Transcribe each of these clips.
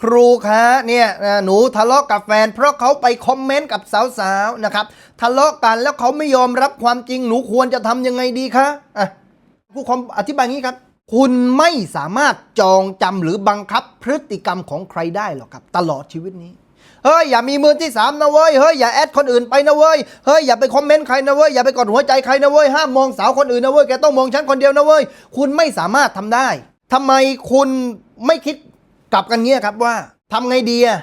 ครูคะเนี่ยหนูทะเลาะกับแฟน เพราะเขาไปคอมเมนต์กับสาวๆนะครับทะเลาะกันแล้วเขาไม่ยอมรับความจริงหนูควรจะทำยังไงดีคะอะผู้คอมอธิบายงี้ครับ คุณไม่สามารถจองจำหรือบังคับพฤติกรรมของใครได้หรอกครับ ตลอดชีวิตนี้เฮ้ยอย่ามีมือที่สามนะเว้ยเฮ้ยอย่าแอดคนอื่นไปนะเว้ยเฮ้ยอย่าไปคอมเมนต์ใครนะเว้ยอย่าไปกดหัวใจใครนะเว้ยห้ามมองสาวคนอื่นนะเว้ยแกต้องมองฉันคนเดียวนะเว้ยคุณไม่สามารถทำได้ทำไมคุณไม่คิด กลับกันเงี้ยครับว่าทำไงดีอะ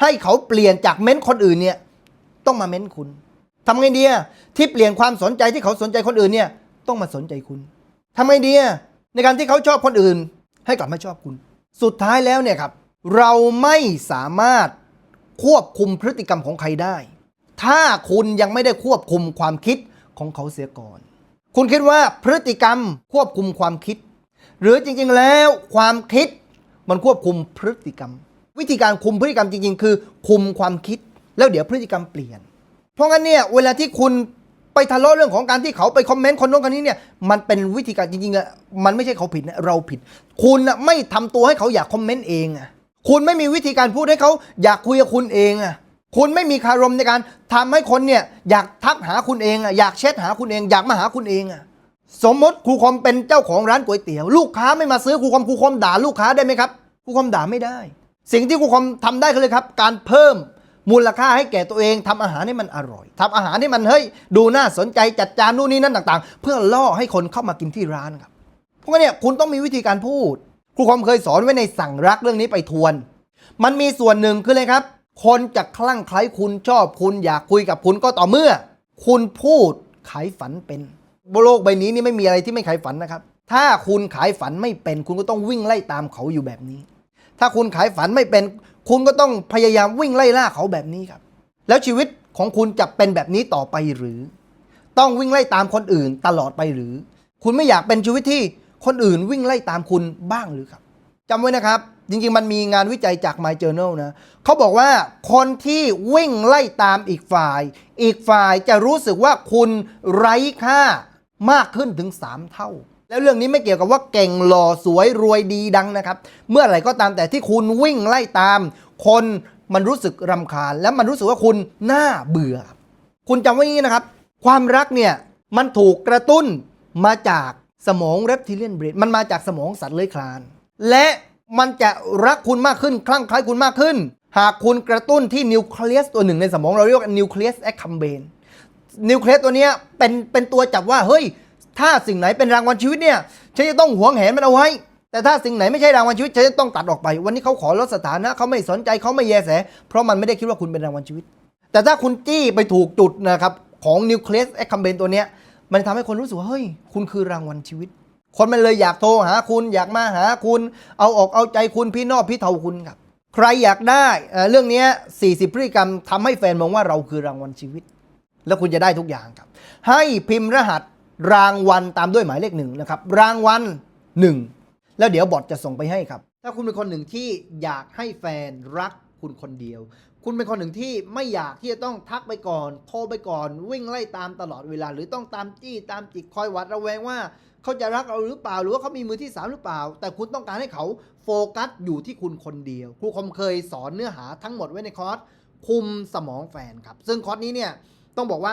ให้เขาเปลี่ยนจากเม้นคนอื่นเนี่ยต้องมาเม้นคุณทำไงดีอะที่เปลี่ยนความสนใจที่เขาสนใจคนอื่นเนี่ยต้องมาสนใจคุณทำไงดีอะในการที่เขาชอบคนอื่น ให้กลับมาชอบคุณ สุดท้ายแล้วเนี่ยครับเราไม่สามารถควบคุมพฤติกรรมของใครได้ ถ้าคุณยังไม่ได้ควบคุมความคิดของเขาเสียก่อน คุณคิดว่าพฤติกรรมควบคุมความคิด หรือจริงๆแล้วความคิด มันควบคุมพฤติกรรม วิธีการคุมพฤติกรรมจริง ๆ คือ คุมความคิดแล้วเดี๋ยวพฤติกรรมเปลี่ยน เพราะงั้นเนี่ยเวลาที่คุณไปทะเลาะเรื่องของการที่เขาไปคอมเมนต์คนโน้นคนนี้เนี่ยมันเป็นวิธีการจริงๆอะมันไม่ใช่เขาผิดนะเราผิด คุณอะไม่ทำตัวให้เขาอยากคอมเมนต์เองอะคุณไม่มีวิธีการพูดให้เขาอยากคุยกับคุณเองอะคุณไม่มีคารมในการทำให้คนเนี่ยอยากทักหาคุณเองอะอยากแชทหาคุณเอง อยากมาหาคุณเองอะสมมติครูคอมเป็นเจ้าของร้านก๋วยเตี๋ยว ลูกค้าไม่มาซื้อครูคอมครูคอมด่าลูกค้าได้ไหมครับ ครูคอมด่าไม่ได้ สิ่งที่ครูคอมทำได้คือเลยครับ การเพิ่มมูลค่าให้แก่ตัวเองทำอาหารให้มันอร่อยทำอาหารให้มันเฮ้ยดูน่าสนใจจัดจานนู่นนี่นั่นต่าง ๆ เพื่อล่อให้คนเข้ามากินที่ร้านครับเพราะงั้นเนี่ยคุณต้องมีวิธีการพูด ครูคอมเคยสอนไว้ในสั่งรักเรื่องนี้ไปทวน มันมีส่วนหนึ่งคือเลยครับ คนจะคลั่งไคล้คุณชอบคุณอยากคุยกับคุณก็ต่อเมื่อ คุณพูดขายฝันเป็นโลกใบนี้นี่ไม่มีอะไรที่ไม่ขายฝันนะครับ ถ้าคุณขายฝันไม่เป็น คุณก็ต้องวิ่งไล่ตามเขาอยู่แบบนี้ ถ้าคุณขายฝันไม่เป็น คุณก็ต้องพยายามวิ่งไล่ล่าเขาแบบนี้ครับ แล้วชีวิตของคุณจะเป็นแบบนี้ต่อไปหรือ ต้องวิ่งไล่ตามคนอื่นตลอดไปหรือ คุณไม่อยากเป็นชีวิตที่คนอื่นวิ่งไล่ตามคุณบ้างหรือครับจำไว้นะครับ จริงๆ มันมีงานวิจัยจาก My Journal นะเขาบอกว่าคนที่วิ่งไล่ตามอีกฝ่าย อีกฝ่ายจะรู้สึกว่าคุณไร้ค่ามากขึ้นถึง 3 เท่า แล้วเรื่องนี้ไม่เกี่ยวกับว่าเก่งหล่อสวยรวยดีดังนะครับ เมื่อไหร่ก็ตามแต่ที่คุณวิ่งไล่ตาม คนมันรู้สึกรำคาญ และมันรู้สึกว่าคุณน่าเบื่อ คุณจำไว้นี้นะครับ ความรักเนี่ยมันถูกกระตุ้นมาจากสมองเรปทิเลียนเบรนมันมาจากสมองสัตว์เลื้อยคลาน และมันจะรักคุณมากขึ้นคลั่งคล้ายคุณมากขึ้น หากคุณกระตุ้นที่นิวเคลียสตัวหนึ่งในสมองเราเรียกว่านิวเคลียสแอคคัมเบนนิวเคลียสตัวเนี้ยเป็นเป็นตัวจับว่าเฮ้ย ถ้าสิ่งไหนเป็นรางวัลชีวิตเนี่ยฉันจะต้องหวงแหนมันเอาไว้ แต่ถ้าสิ่งไหนไม่ใช่รางวัลชีวิตฉันจะต้องตัดออกไป วันนี้เขาขอลดสถานะเขาไม่สนใจเขาไม่แยแส เพราะมันไม่ได้คิดว่าคุณเป็นรางวัลชีวิต แต่ถ้าคุณจี้ไปถูกจุดนะครับของนิวเคลียสแอคคัมเบนตัวเนี้ยมันทำให้คนรู้สึกว่าเฮ้ยคุณคือรางวัลชีวิต คนมันเลยอยากโทรหาคุณอยากมาหาคุณ เอาออกเอาใจคุณพี่นอบพี่เทาคุณครับใครอยากได้เรื่องนี้40พฤติกรรมทำให้แฟนมองว่าเราคือรางวัลชีวิต แล้วคุณจะได้ทุกอย่างครับ ให้พิมพ์รหัส รางวัลตามด้วยหมายเลขหนึ่งนะครับ รางวัลหนึ่งแล้วเดี๋ยวบอทจะส่งไปให้ครับ ถ้าคุณเป็นคนหนึ่งที่อยากให้แฟนรักคุณคนเดียว คุณเป็นคนหนึ่งที่ไม่อยากที่จะต้องทักไปก่อน โทรไปก่อน วิ่งไล่ตามตลอดเวลา หรือต้องตามจี้ตามจิกคอยหวัดระแวงว่า เขาจะรักเราหรือเปล่า หรือว่าเขามีมือที่สามหรือเปล่า แต่คุณต้องการให้เขาโฟกัสอยู่ที่คุณคนเดียว ครูคมเคยสอนเนื้อหาทั้งหมดไว้ในคอร์สคุมสมองแฟนครับ ซึ่งคอร์สนี้เนี่ยต้องบอกว่า